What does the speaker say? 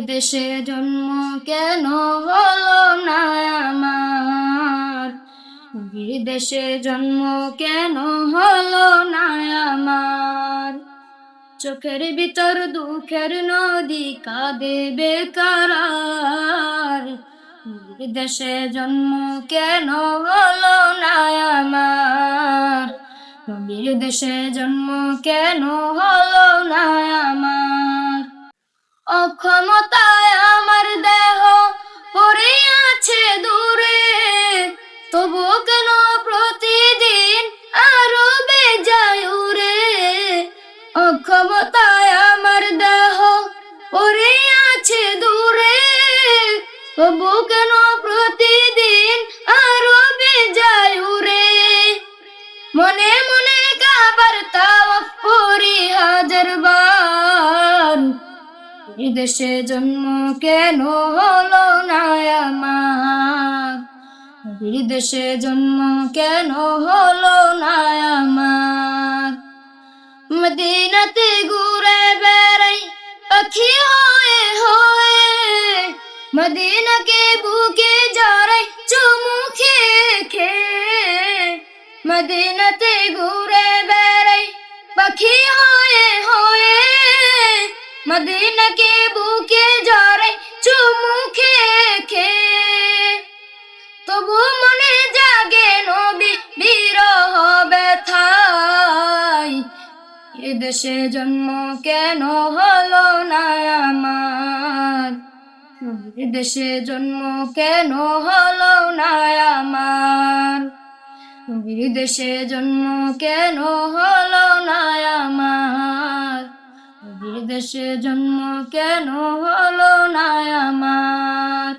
বিদেশে জন্ম কেন হলো না আমার? বিদেশে জন্ম কেন হলো না আমার? চোখের ভিতর দুঃখের নদী কাঁদে বেকার। বিদেশে জন্ম কেন হলো না আমার? বিদেশে জন্ম কেন হলো না আমার? অক্ষমতায় আমার দেহ পড়ে আছে দূরে। তবু কেন প্রতিদিন আরও বেজায় উড়ে? অক্ষমতায় আমার দেহ পড়ে আছে দূরে। তবু কেন প্রতিদিন আরও বেজায় উড়ে? মনে মনে কাবার তাওয়াফ বার দেশে জন্ম কেন হলো না আমার বিদেশে জন্ম কেন হলো না আমার মদিনাতে ঘুরে বেড়াই পাখি হয়ে হয়ে, মদিনাকে বুকে জড়াই চুমু খে মদিনাতে ঘুরে মদিনাকে বুকে জড়াই চুমু খেয়ে খেয়ে। তবু মনে জাগে নবী বিরহ ব্যথায়। এ দেশে জন্ম কেন হলো না আমার? এ জন্ম কেন হলো না আমার? বিদেশে জন্ম কেন হলো না সে জন্ম কেন হলো না আমার?